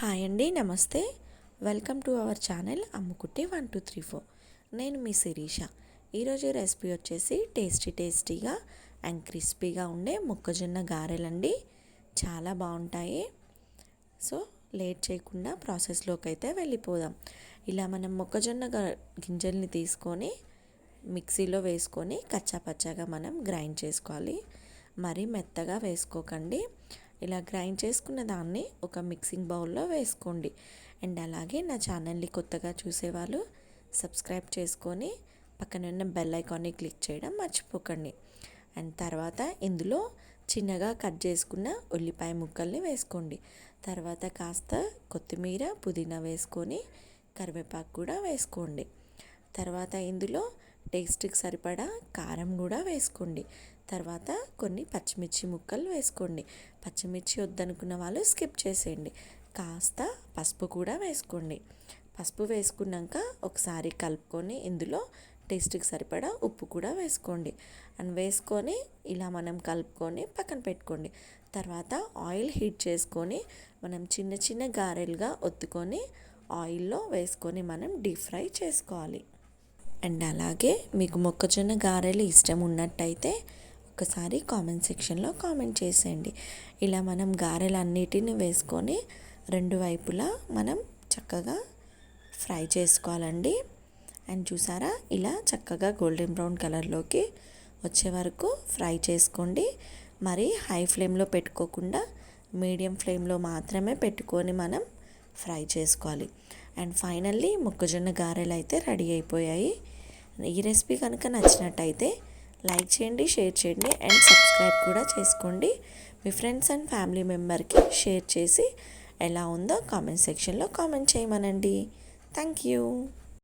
Hi అండి నమస్తే. Welcome to our channel Ammukutti one two three four. నేను మీ శిరీష. ఈరోజు రెసిపీ వచ్చేసి టేస్టీ టేస్టీగా అండ్ క్రిస్పీగా ఉండే మొక్కజొన్న గారెలండి. చాలా బాగుంటాయి. సో లేట్ చేయకుండా ప్రాసెస్లోకి అయితే వెళ్ళిపోదాం. ఇలా మనం మొక్కజొన్న గింజల్ని తీసుకొని మిక్సీలో వేసుకొని కచ్చాపచ్చాగా మనం గ్రైండ్ చేసుకోవాలి. మరీ మెత్తగా వేసుకోకండి. ఇలా గ్రైండ్ చేసుకున్న దాన్ని ఒక మిక్సింగ్ బౌల్లో వేసుకోండి. అండ్ అలాగే నా ఛానల్ని కొత్తగా చూసేవాళ్ళు సబ్స్క్రైబ్ చేసుకొని పక్కన ఉన్న బెల్ ఐకాన్ని క్లిక్ చేయడం మర్చిపోకండి. అండ్ తర్వాత ఇందులో చిన్నగా కట్ చేసుకున్న ఉల్లిపాయ ముక్కల్ని వేసుకోండి. తర్వాత కాస్త కొత్తిమీర పుదీనా వేసుకొని కరివేపాకు కూడా వేసుకోండి. తర్వాత ఇందులో టేస్ట్కి సరిపడా కారం కూడా వేసుకోండి. తర్వాత కొన్ని పచ్చిమిర్చి ముక్కలు వేసుకోండి. పచ్చిమిర్చి వద్దనుకున్న వాళ్ళు స్కిప్ చేసేయండి. కాస్త పసుపు కూడా వేసుకోండి. పసుపు వేసుకున్నాక ఒకసారి కలుపుకొని ఇందులో టేస్ట్కి సరిపడా ఉప్పు కూడా వేసుకోండి. అండ్ వేసుకొని ఇలా మనం కలుపుకొని పక్కన పెట్టుకోండి. తర్వాత ఆయిల్ హీట్ చేసుకొని మనం చిన్న చిన్న గారెలుగా ఒత్తుకొని ఆయిల్లో వేసుకొని మనం డీప్ ఫ్రై చేసుకోవాలి. అండ్ అలాగే మీకు మొక్కజొన్న గారెలు ఇష్టం ఉన్నట్టయితే ఒకసారి కామెంట్ సెక్షన్లో కామెంట్ చేసేయండి. ఇలా మనం గారెలన్నిటిని వేసుకొని రెండు వైపులా మనం చక్కగా ఫ్రై చేసుకోవాలండి. అండ్ చూసారా? ఇలా చక్కగా గోల్డెన్ బ్రౌన్ కలర్లోకి వచ్చే వరకు ఫ్రై చేసుకోండి. మరి హై ఫ్లేమ్లో పెట్టుకోకుండా మీడియం ఫ్లేమ్లో మాత్రమే పెట్టుకొని మనం ఫ్రై చేసుకోవాలి. అండ్ ఫైనల్లీ మొక్కజొన్న గారెలు అయితే రెడీ అయిపోయాయి. ఈ రెసిపీ కనుక నచ్చినట్టయితే లైక్ చేయండి షేర్ చేయండి అండ్ సబ్స్క్రైబ్ కూడా చేసుకోండి. మీ ఫ్రెండ్స్ అండ్ ఫ్యామిలీ మెంబర్కి షేర్ చేసి ఎలా ఉందో కామెంట్ సెక్షన్లో కామెంట్ చేయమనండి. Thank you.